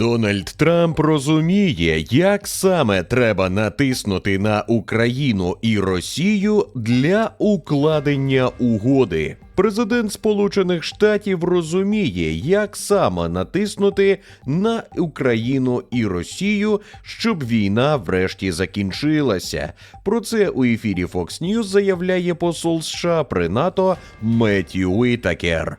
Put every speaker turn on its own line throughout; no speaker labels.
Дональд Трамп розуміє, як саме треба натиснути на Україну і Росію для укладення угоди. Президент Сполучених Штатів розуміє, як саме натиснути на Україну і Росію, щоб війна врешті закінчилася. Про це у ефірі Fox News заявляє посол США при НАТО Меттью Уітакер.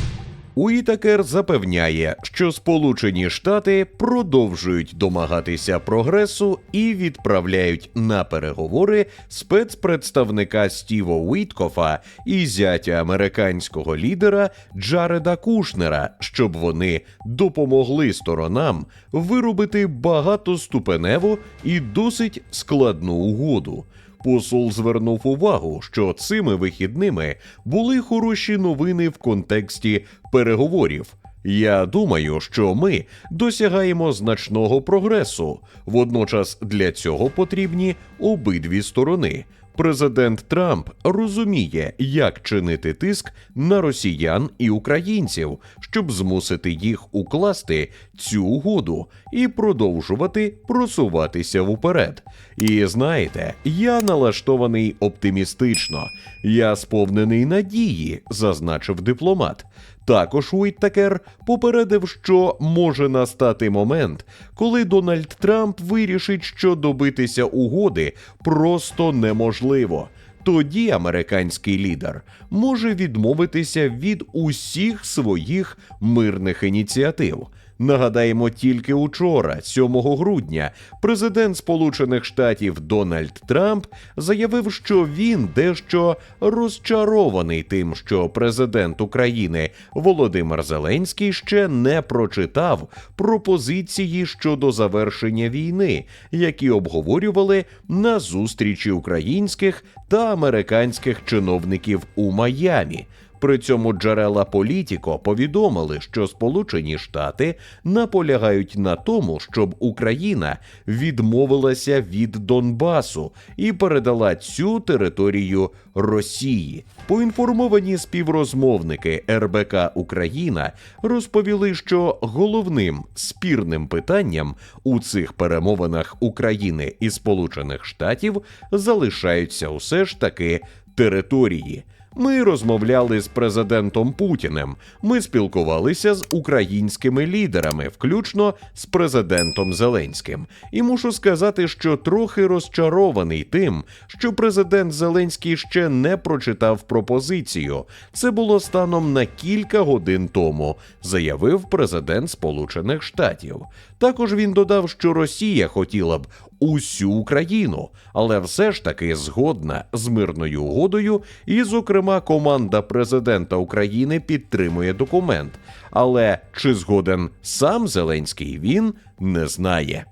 Уітакер запевняє, що Сполучені Штати продовжують домагатися прогресу і відправляють на переговори спецпредставника Стіва Уіткофа і зятя американського лідера Джареда Кушнера, щоб вони допомогли сторонам виробити багатоступеневу і досить складну угоду. Посол звернув увагу, що цими вихідними були хороші новини в контексті переговорів. Я думаю, що ми досягаємо значного прогресу. Водночас для цього потрібні обидві сторони. Президент Трамп розуміє, як чинити тиск на росіян і українців, щоб змусити їх укласти цю угоду і продовжувати просуватися вперед. І знаєте, я налаштований оптимістично, я сповнений надії, зазначив дипломат. Також Уіттакер попередив, що може настати момент, коли Дональд Трамп вирішить, що добитися угоди просто неможливо. Тоді американський лідер може відмовитися від усіх своїх мирних ініціатив. Нагадаємо, тільки учора, 7 грудня, президент Сполучених Штатів Дональд Трамп заявив, що він дещо розчарований тим, що президент України Володимир Зеленський ще не прочитав пропозиції щодо завершення війни, які обговорювали на зустрічі українських та американських чиновників у Майамі. При цьому джерела Політіко повідомили, що Сполучені Штати наполягають на тому, щоб Україна відмовилася від Донбасу і передала цю територію Росії. Поінформовані співрозмовники РБК Україна розповіли, що головним спірним питанням у цих перемовинах України і Сполучених Штатів залишаються усе ж таки території. Ми розмовляли з президентом Путіним. Ми спілкувалися з українськими лідерами, включно з президентом Зеленським. І мушу сказати, що трохи розчарований тим, що президент Зеленський ще не прочитав пропозицію. Це було станом на кілька годин тому, заявив президент Сполучених Штатів. Також він додав, що Росія хотіла б усю Україну, але все ж таки згодна з мирною угодою, і, зокрема, команда президента України підтримує документ. Але чи згоден сам Зеленський він не знає.